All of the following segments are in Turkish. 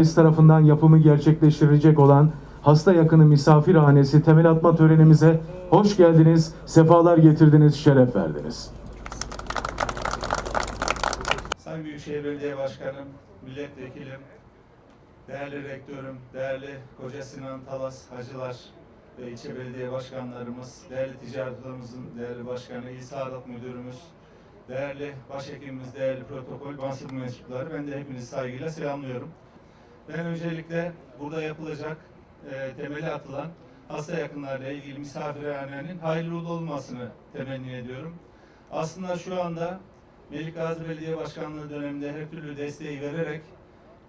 Biz tarafından yapımı gerçekleştirilecek olan hasta yakını misafirhanesi temel atma törenimize hoş geldiniz, sefalar getirdiniz, şeref verdiniz. Sayın Büyükşehir Belediye Başkanım, milletvekilim, değerli rektörüm, değerli Koca Sinan Talas Hacılar ilçe belediye başkanlarımız, değerli ticaret odamızın değerli başkanı, İl Sağlık Müdürümüz, değerli başhekimimiz, değerli protokol basın mensupları, ben de hepinizi saygıyla selamlıyorum. Ben öncelikle burada yapılacak e, temeli atılan hasta yakınlarla ilgili misafirhanenin hayırlı uğurlu olmasını temenni ediyorum. Aslında şu anda Melik Gazi Belediye Başkanlığı döneminde her türlü desteği vererek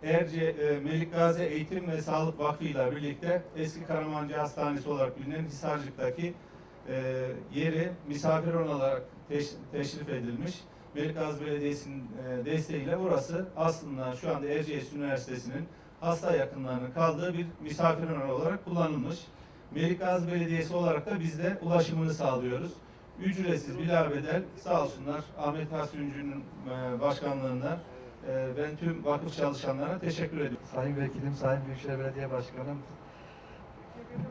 Erce, e, Melik Gazi Eğitim ve Sağlık Vakfı ile birlikte eski Karamancı Hastanesi olarak bilinen Hisarcık'taki e, yeri misafir olarak teş- teşrif edilmiş. Melik Gazi Belediyesi'nin e, desteğiyle burası aslında şu anda Erciyes Üniversitesi'nin hasta yakınlarının kaldığı bir misafirhane olarak kullanılmış. Melik Gazi Belediyesi olarak da biz de ulaşımını sağlıyoruz ücretsiz bilabedel sağ olsunlar Ahmet Hasyunci'nin e, başkanlığında ben tüm vakıf çalışanlarına teşekkür ediyorum. Sayın Vekilim, Sayın Büyükşehir Belediye Başkanım,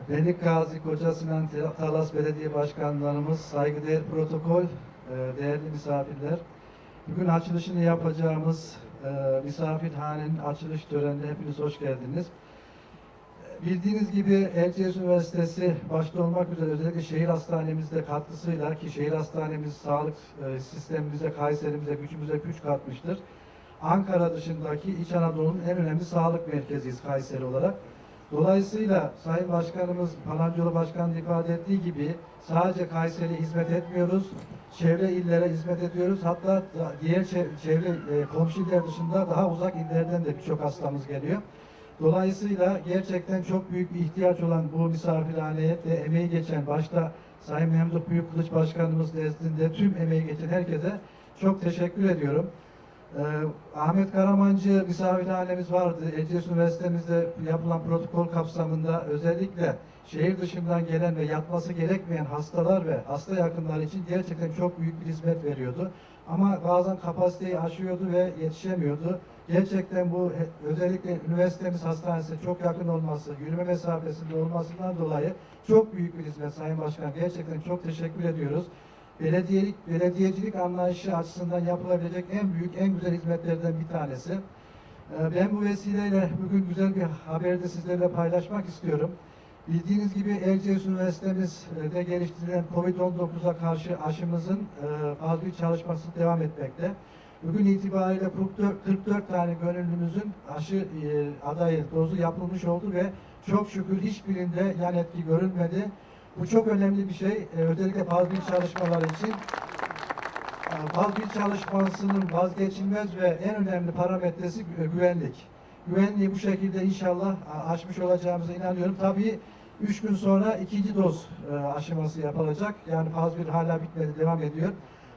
Melik Gazi Koca Sinan Talas Belediye Başkanlarımız, saygıdeğer protokol, e, değerli misafirler. Bugün açılışını yapacağımız e, misafirhanenin açılış törenine hepiniz hoş geldiniz. Bildiğiniz gibi Erciyes Üniversitesi başta olmak üzere özellikle şehir hastanemizde katkısıyla ki şehir hastanemiz sağlık e, sistemimize, Kayserimize, gücümüze güç katmıştır. Ankara dışındaki İç Anadolu'nun en önemli sağlık merkeziyiz Kayseri olarak. Dolayısıyla Sayın Başkanımız Palancıoğlu Başkan ifade ettiği gibi sadece Kayseri'ye hizmet etmiyoruz. Çevre illere hizmet ediyoruz. Hatta diğer çe- çevre e, komşu iller dışında daha uzak illerden de birçok hastamız geliyor. Dolayısıyla gerçekten çok büyük bir ihtiyaç olan bu misafirhaneye de emeği geçen başta Sayın Memduh Büyükkılıç Başkanımız nezdinde tüm emeği geçen herkese çok teşekkür ediyorum. Ee, Ahmet Karamancı misafirhanemiz vardı. Erciyes Üniversitemizde yapılan protokol kapsamında özellikle şehir dışından gelen ve yatması gerekmeyen hastalar ve hasta yakınları için gerçekten çok büyük bir hizmet veriyordu. Ama bazen kapasiteyi aşıyordu ve yetişemiyordu. Gerçekten bu özellikle üniversitemiz hastanesi çok yakın olması, yürüme mesafesinde olmasından dolayı çok büyük bir hizmet Sayın Başkan. Gerçekten çok teşekkür ediyoruz belediyelik, belediyecilik anlayışı açısından yapılabilecek en büyük, en güzel hizmetlerden bir tanesi. Ee, Ben bu vesileyle bugün güzel bir haberi de sizlerle paylaşmak istiyorum. Bildiğiniz gibi Erciyes Üniversitemizde geliştirilen COVID-19'a karşı aşımızın e, faz bir çalışması devam etmekte. Bugün itibariyle 44, 44 tane gönüllümüzün aşı e, adayı dozu yapılmış oldu ve çok şükür hiçbirinde yan etki görülmedi. Bu çok önemli bir şey. Ee, özellikle faz bir çalışmaları için. Ee, Faz bir çalışmasının vazgeçilmez ve en önemli parametresi gü- güvenlik. Güvenliği bu şekilde inşallah aşmış olacağımıza inanıyorum. Tabii 3 gün sonra ikinci doz e, aşıması yapılacak. Yani faz bir hala bitmedi, devam ediyor.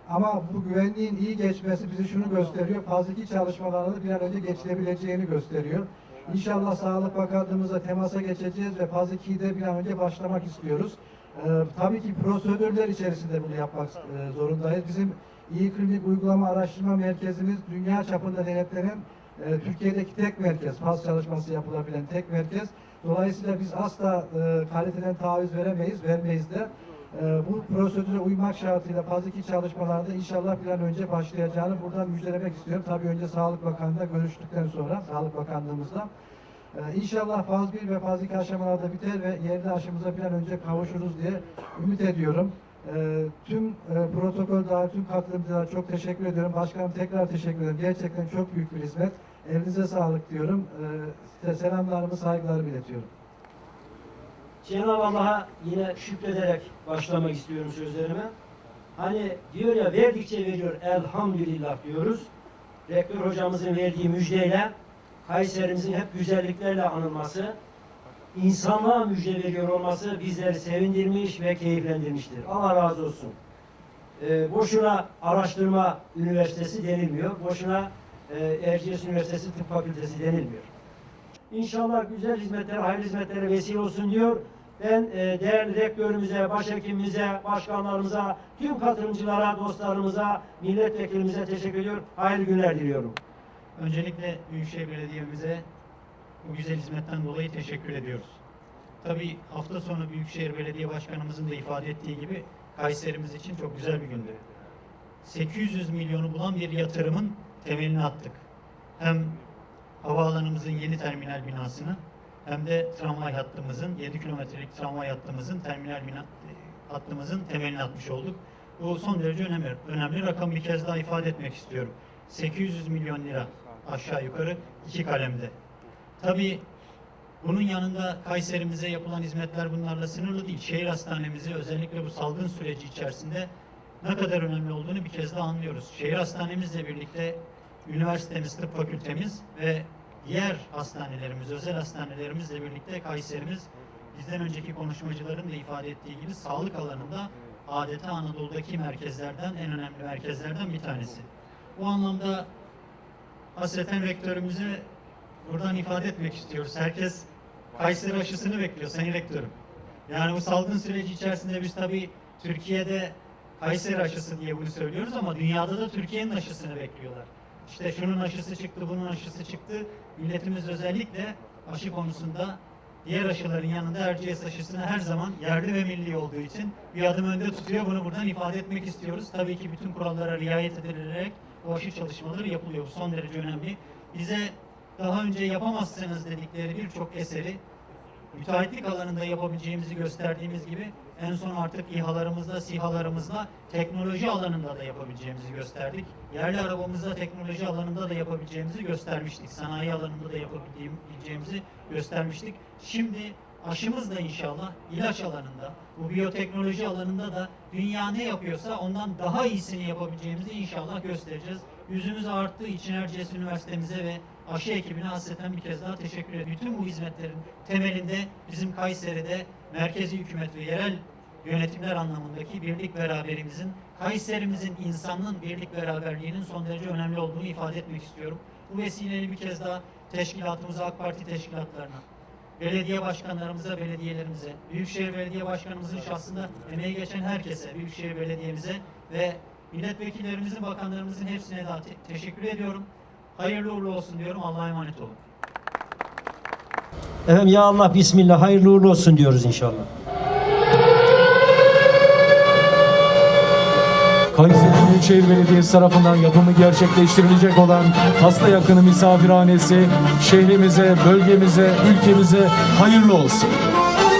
Ama bu güvenliğin iyi geçmesi bize şunu gösteriyor. Faz 2 çalışmalarını bir an önce geçilebileceğini gösteriyor. İnşallah Sağlık Bakanlığımızla temasa geçeceğiz ve faz 2'yi de bir an önce başlamak istiyoruz. Ee, tabii ki prosedürler içerisinde bunu yapmak e, zorundayız. Bizim İyi Klinik Uygulama Araştırma Merkezimiz dünya çapında denetlenen e, Türkiye'deki tek merkez, faz çalışması yapılabilen tek merkez. Dolayısıyla biz asla e, kaliteden taviz veremeyiz, vermeyiz de. E, bu prosedüre uymak şartıyla faz 2 çalışmalarda inşallah bir an önce başlayacağını buradan müjdelemek istiyorum. Tabii önce Sağlık Bakanı'yla görüştükten sonra, Sağlık Bakanlığımızla. Ee, İnşallah faz 1 ve faz 2 aşamalarda biter ve yerli aşımıza bir an önce kavuşuruz diye ümit ediyorum. Ee, tüm e, protokol dahil tüm katılımcılara çok teşekkür ediyorum. Başkanım tekrar teşekkür ederim. Gerçekten çok büyük bir hizmet. Elinize sağlık diyorum. Ee, size selamlarımı, saygılarımı iletiyorum. Cenab-ı Allah'a yine şükrederek başlamak istiyorum sözlerime. Hani diyor ya verdikçe veriyor elhamdülillah diyoruz. Rektör hocamızın verdiği müjdeyle Kayserimizin hep güzelliklerle anılması, insanlığa müjde veriyor olması bizleri sevindirmiş ve keyiflendirmiştir. Allah razı olsun. Ee, boşuna araştırma üniversitesi denilmiyor. Boşuna e, Erciyes Üniversitesi Tıp Fakültesi denilmiyor. İnşallah güzel hizmetlere, hayırlı hizmetlere vesile olsun diyor. Ben e, değerli rektörümüze, başhekimimize, başkanlarımıza, tüm katılımcılara, dostlarımıza, milletvekilimize teşekkür ediyorum. Hayırlı günler diliyorum. Öncelikle Büyükşehir Belediye'mize bu güzel hizmetten dolayı teşekkür ediyoruz. Tabii hafta sonu Büyükşehir Belediye Başkanımızın da ifade ettiği gibi Kayserimiz için çok güzel bir gündü. 800 milyonu bulan bir yatırımın temelini attık. Hem havaalanımızın yeni terminal binasını hem de tramvay hattımızın 7 kilometrelik tramvay hattımızın terminal bina, hattımızın temelini atmış olduk. Bu son derece önemli. Önemli rakam bir kez daha ifade etmek istiyorum. 800 milyon lira aşağı yukarı iki kalemde. Tabii bunun yanında Kayserimize yapılan hizmetler bunlarla sınırlı değil. Şehir hastanemizi özellikle bu salgın süreci içerisinde ne kadar önemli olduğunu bir kez daha anlıyoruz. Şehir hastanemizle birlikte üniversitemiz, tıp fakültemiz ve diğer hastanelerimiz, özel hastanelerimizle birlikte Kayserimiz bizden önceki konuşmacıların da ifade ettiği gibi sağlık alanında adeta Anadolu'daki merkezlerden, en önemli merkezlerden bir tanesi. Bu anlamda hasreten rektörümüze buradan ifade etmek istiyoruz. Herkes Kayseri aşısını bekliyor Sayın Rektörüm. Yani bu salgın süreci içerisinde biz tabii Türkiye'de Kayseri aşısı diye bunu söylüyoruz ama dünyada da Türkiye'nin aşısını bekliyorlar. İşte şunun aşısı çıktı, bunun aşısı çıktı. Milletimiz özellikle aşı konusunda diğer aşıların yanında Erciyes aşısını her zaman yerli ve milli olduğu için bir adım önde tutuyor. Bunu buradan ifade etmek istiyoruz. Tabii ki bütün kurallara riayet edilerek bu aşı çalışmaları yapılıyor. Son derece önemli. Bize daha önce yapamazsınız dedikleri birçok eseri müteahhitlik alanında yapabileceğimizi gösterdiğimiz gibi en son artık İHA'larımızda, SİHA'larımızda teknoloji alanında da yapabileceğimizi gösterdik. Yerli arabamızda teknoloji alanında da yapabileceğimizi göstermiştik. Sanayi alanında da yapabileceğimizi göstermiştik. Şimdi aşımız da inşallah ilaç alanında, bu biyoteknoloji alanında da dünya ne yapıyorsa ondan daha iyisini yapabileceğimizi inşallah göstereceğiz. Yüzümüz arttığı için Erciyes Üniversitemize ve aşı ekibine hasreten bir kez daha teşekkür ederim. Bütün bu hizmetlerin temelinde bizim Kayseri'de merkezi hükümet ve yerel yönetimler anlamındaki birlik beraberimizin, Kayserimizin insanlığın birlik beraberliğinin son derece önemli olduğunu ifade etmek istiyorum. Bu vesileyle bir kez daha teşkilatımıza, AK Parti teşkilatlarına, belediye başkanlarımıza, belediyelerimize, Büyükşehir Belediye Başkanımızın şahsında emeği geçen herkese, Büyükşehir Belediye'mize ve milletvekillerimizin, bakanlarımızın hepsine daha te- teşekkür ediyorum. Hayırlı uğurlu olsun diyorum. Allah'a emanet olun. Efendim ya Allah Bismillah hayırlı uğurlu olsun diyoruz inşallah. Kayseri Büyükşehir Belediyesi tarafından yapımı gerçekleştirilecek olan hasta yakını misafirhanesi şehrimize, bölgemize, ülkemize hayırlı olsun.